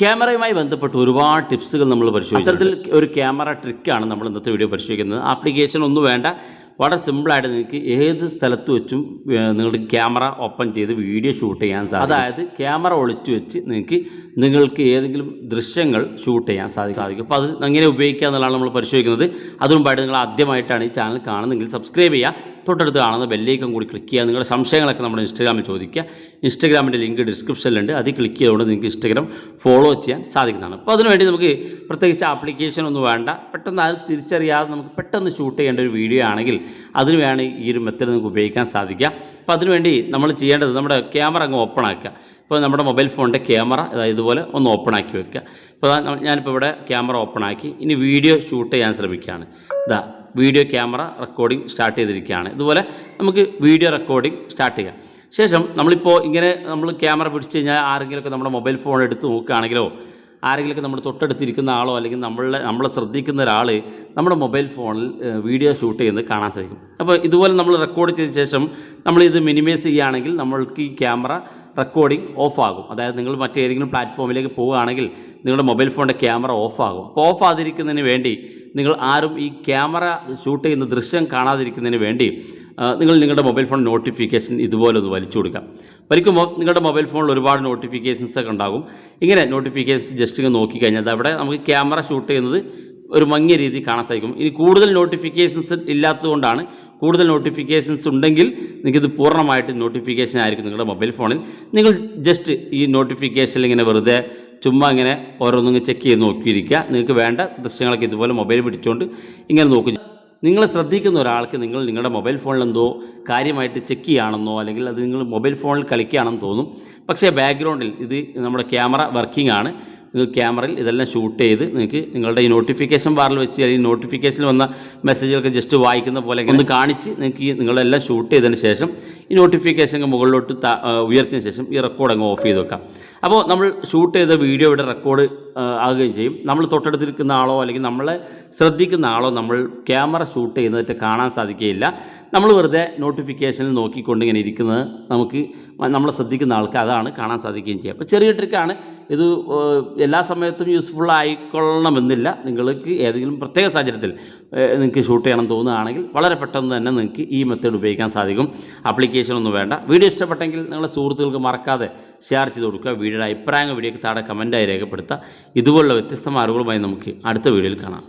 ക്യാമറയുമായി ബന്ധപ്പെട്ട് ഒരുപാട് ടിപ്സുകൾ നമ്മൾ പരിശോധിച്ചു അത്തരത്തിൽ ഒരു ക്യാമറ ട്രിക്കാണ് നമ്മൾ ഇന്നത്തെ വീഡിയോ പരിശോധിക്കുന്നത്. ആപ്ലിക്കേഷൻ ഒന്നും വേണ്ട. വളരെ സിമ്പിളായിട്ട് നിങ്ങൾക്ക് ഏത് സ്ഥലത്ത് വെച്ചും നിങ്ങളുടെ ക്യാമറ ഓപ്പൺ ചെയ്ത് വീഡിയോ ഷൂട്ട് ചെയ്യാൻ സാധിക്കും. അതായത് ക്യാമറ ഒളിച്ചു വെച്ച് നിങ്ങൾക്ക് നിങ്ങൾക്ക് ഏതെങ്കിലും ദൃശ്യങ്ങൾ ഷൂട്ട് ചെയ്യാൻ സാധിക്കും. സാധിക്കും. അപ്പോൾ അത് എങ്ങനെ ഉപയോഗിക്കുക എന്നുള്ളതാണ് നമ്മൾ പരിശോധിക്കുന്നത്. അതിനു മുമ്പായിട്ട് നിങ്ങൾ ആദ്യമായിട്ടാണ് ഈ ചാനൽ കാണുന്നതെങ്കിൽ സബ്സ്ക്രൈബ് ചെയ്യുക. തൊട്ടടുത്ത് കാണുന്ന ബെല്ലേക്കും കൂടി ക്ലിക്ക് ചെയ്യുക നിങ്ങളുടെ സംശയങ്ങളൊക്കെ നമ്മുടെ ഇൻസ്റ്റാഗ്രാമിൽ ചോദിക്കുക. ഇൻസ്റ്റാഗ്രാമിന്റെ ലിങ്ക് ഡിസ്ക്രിപ്ഷനിലുണ്ട് അതിൽ ക്ലിക്ക് ചെയ്തുകൊണ്ട് നിങ്ങൾക്ക് ഇൻസ്റ്റഗ്രാം ഫോളോ ചെയ്യാൻ സാധിക്കുന്നതാണ്. അപ്പോൾ അതിനുവേണ്ടി നമുക്ക് പ്രത്യേകിച്ച് ആപ്ലിക്കേഷൻ ഒന്നും വേണ്ട. പെട്ടെന്ന് അത് തിരിച്ചറിയാതെ നമുക്ക് പെട്ടെന്ന് ഷൂട്ട് ചെയ്യേണ്ട ഒരു വീഡിയോ ആണെങ്കിൽ അതിന് വേണം ഈ ഒരു മെത്തേഡ് നമുക്ക് ഉപയോഗിക്കാൻ സാധിക്കുക അപ്പോൾ അതിനുവേണ്ടി നമ്മൾ ചെയ്യേണ്ടത് നമ്മുടെ ക്യാമറ അങ്ങ് ഓപ്പൺ ആക്കുക. ഇപ്പോൾ നമ്മുടെ മൊബൈൽ ഫോണിന്റെ ക്യാമറ അതായത് ഇതുപോലെ ഒന്ന് ഓപ്പൺ ആക്കി വെക്കുക. ഇപ്പോൾ ഞാനിപ്പോൾ ഇവിടെ ക്യാമറ ഓപ്പൺ ആക്കി. ഇനി വീഡിയോ ഷൂട്ട് ചെയ്യാൻ ശ്രമിക്കുകയാണ്. ഇതാ വീഡിയോ ക്യാമറ റെക്കോർഡിംഗ് സ്റ്റാർട്ട് ചെയ്തിരിക്കുകയാണ്. ഇതുപോലെ നമുക്ക് വീഡിയോ റെക്കോർഡിംഗ് സ്റ്റാർട്ട് ചെയ്യാം. ശേഷം നമ്മളിപ്പോൾ ഇങ്ങനെ നമ്മൾ ക്യാമറ പിടിച്ച് കഴിഞ്ഞാൽ ആരെങ്കിലുമൊക്കെ നമ്മുടെ മൊബൈൽ ഫോൺ എടുത്ത് നോക്കുകയാണെങ്കിലോ ആരെങ്കിലുമൊക്കെ നമ്മൾ തൊട്ടടുത്തിരിക്കുന്ന ആളോ അല്ലെങ്കിൽ നമ്മളെ നമ്മളെ ശ്രദ്ധിക്കുന്ന ഒരാൾ നമ്മുടെ മൊബൈൽ ഫോണിൽ വീഡിയോ ഷൂട്ട് ചെയ്യുന്നത് കാണാൻ സാധിക്കും. അപ്പോൾ ഇതുപോലെ നമ്മൾ റെക്കോർഡ് ചെയ്ത ശേഷം നമ്മളിത് മിനിമൈസ് ചെയ്യുകയാണെങ്കിൽ നമ്മൾക്ക് ഈ ക്യാമറ റെക്കോർഡിംഗ് ഓഫാകും അതായത് നിങ്ങൾ മറ്റേതെങ്കിലും പ്ലാറ്റ്ഫോമിലേക്ക് പോവുകയാണെങ്കിൽ നിങ്ങളുടെ മൊബൈൽ ഫോണിന്റെ ക്യാമറ ഓഫാകും അപ്പോൾ ഓഫ് ആതിരിക്കുന്നതിന് വേണ്ടി നിങ്ങൾ ആരും ഈ ക്യാമറ ഷൂട്ട് ചെയ്യുന്ന ദൃശ്യം കാണാതിരിക്കുന്നതിന് വേണ്ടി നിങ്ങൾ നിങ്ങളുടെ മൊബൈൽ ഫോൺ നോട്ടിഫിക്കേഷൻ ഇതുപോലെ ഒന്ന് വലിച്ചു കൊടുക്കാം വലിക്കുമ്പോൾ നിങ്ങളുടെ മൊബൈൽ ഫോണിൽ ഒരുപാട് നോട്ടിഫിക്കേഷൻസ് ഒക്കെ ഉണ്ടാകും. ഇങ്ങനെ നോട്ടിഫിക്കേഷൻസ് ജസ്റ്റ് ഇങ്ങനെ നോക്കിക്കഴിഞ്ഞാൽ അവിടെ നമുക്ക് ക്യാമറ ഷൂട്ട് ചെയ്യുന്നത് ഒരു മങ്ങിയ രീതി കാണാൻ സാധിക്കും. ഇനി കൂടുതൽ നോട്ടിഫിക്കേഷൻസ് ഇല്ലാത്തതുകൊണ്ടാണ് കൂടുതൽ നോട്ടിഫിക്കേഷൻസ് ഉണ്ടെങ്കിൽ നിങ്ങൾക്കിത് പൂർണമായിട്ട് നോട്ടിഫിക്കേഷൻ ആയിരിക്കും നിങ്ങളുടെ മൊബൈൽ ഫോണിൽ നിങ്ങൾ ജസ്റ്റ് ഈ നോട്ടിഫിക്കേഷനിൽ ഇങ്ങനെ വെറുതെ ചുമ്മാ ഇങ്ങനെ ഓരോന്നും ചെക്ക് ചെയ്ത് നോക്കിയിരിക്കുക. നിങ്ങൾക്ക് വേണ്ട ദൃശ്യങ്ങളൊക്കെ ഇതുപോലെ മൊബൈൽ പിടിച്ചുകൊണ്ട് ഇങ്ങനെ നോക്കുക നിങ്ങൾ ശ്രദ്ധിക്കുന്ന ഒരാൾക്ക് നിങ്ങൾ നിങ്ങളുടെ മൊബൈൽ ഫോണിൽ എന്തോ കാര്യമായിട്ട് ചെക്ക് ചെയ്യുകയാണെന്നോ അല്ലെങ്കിൽ അത് നിങ്ങൾ മൊബൈൽ ഫോണിൽ കളിക്കുകയാണെന്ന് തോന്നും. പക്ഷേ ബാക്ക്ഗ്രൗണ്ടിൽ ഇത് നമ്മുടെ ക്യാമറ വർക്കിംഗ് ആണ്. നിങ്ങൾക്ക് ക്യാമറയിൽ ഇതെല്ലാം ഷൂട്ട് ചെയ്ത് നിങ്ങൾക്ക് നിങ്ങളുടെ ഈ നോട്ടിഫിക്കേഷൻ ബാറിൽ വെച്ച് അല്ലെങ്കിൽ നോട്ടിഫിക്കേഷനിൽ വന്ന മെസ്സേജുകളൊക്കെ ജസ്റ്റ് വായിക്കുന്ന പോലെ ഒന്ന് കാണിച്ച് നിങ്ങൾക്ക് ഈ നിങ്ങളെല്ലാം ഷൂട്ട് ചെയ്തതിന് ശേഷം ഈ നോട്ടിഫിക്കേഷൻ മുകളിലോട്ട് ഉയർത്തിയതിന് ശേഷം ഈ റെക്കോർഡ് അങ്ങ് ഓഫ് ചെയ്ത് വെക്കാം. അപ്പോൾ നമ്മൾ ഷൂട്ട് ചെയ്ത വീഡിയോയുടെ റെക്കോർഡ് ആകുകയും ചെയ്യും. നമ്മൾ തൊട്ടടുത്തിരിക്കുന്ന ആളോ അല്ലെങ്കിൽ നമ്മളെ ശ്രദ്ധിക്കുന്ന ആളോ നമ്മൾ ക്യാമറ ഷൂട്ട് ചെയ്യുന്നതായിട്ട് കാണാൻ സാധിക്കുകയില്ല. നമ്മൾ വെറുതെ നോട്ടിഫിക്കേഷനിൽ നോക്കിക്കൊണ്ട് ഇങ്ങനെ ഇരിക്കുന്നത് നമുക്ക് നമ്മളെ ശ്രദ്ധിക്കുന്ന ആൾക്ക് അതാണ് കാണാൻ സാധിക്കുകയും ചെയ്യുക. അപ്പോൾ ചെറിയ ട്രിക്കാണ് ഇത് എല്ലാ സമയത്തും യൂസ്ഫുൾ ആയിക്കൊള്ളണമെന്നില്ല. നിങ്ങൾക്ക് ഏതെങ്കിലും പ്രത്യേക സാഹചര്യത്തിൽ നിങ്ങൾക്ക് ഷൂട്ട് ചെയ്യണം തോന്നുകയാണെങ്കിൽ വളരെ പെട്ടെന്ന് തന്നെ നിങ്ങൾക്ക് ഈ മെത്തേഡ് ഉപയോഗിക്കാൻ സാധിക്കും. ആപ്ലിക്കേഷൻ ഒന്നും വേണ്ട. വീഡിയോ ഇഷ്ടപ്പെട്ടെങ്കിൽ നിങ്ങളുടെ സുഹൃത്തുക്കൾക്ക് മറക്കാതെ ഷെയർ ചെയ്ത് കൊടുക്കുക. വീഡിയോയുടെ അഭിപ്രായങ്ങൾ വീഡിയോക്ക് താഴെ കമന്റായി രേഖപ്പെടുത്തുക. ഇതുപോലുള്ള വ്യത്യസ്തമായ അറിവുകളുമായി നമുക്ക് അടുത്ത വീഡിയോയിൽ കാണാം.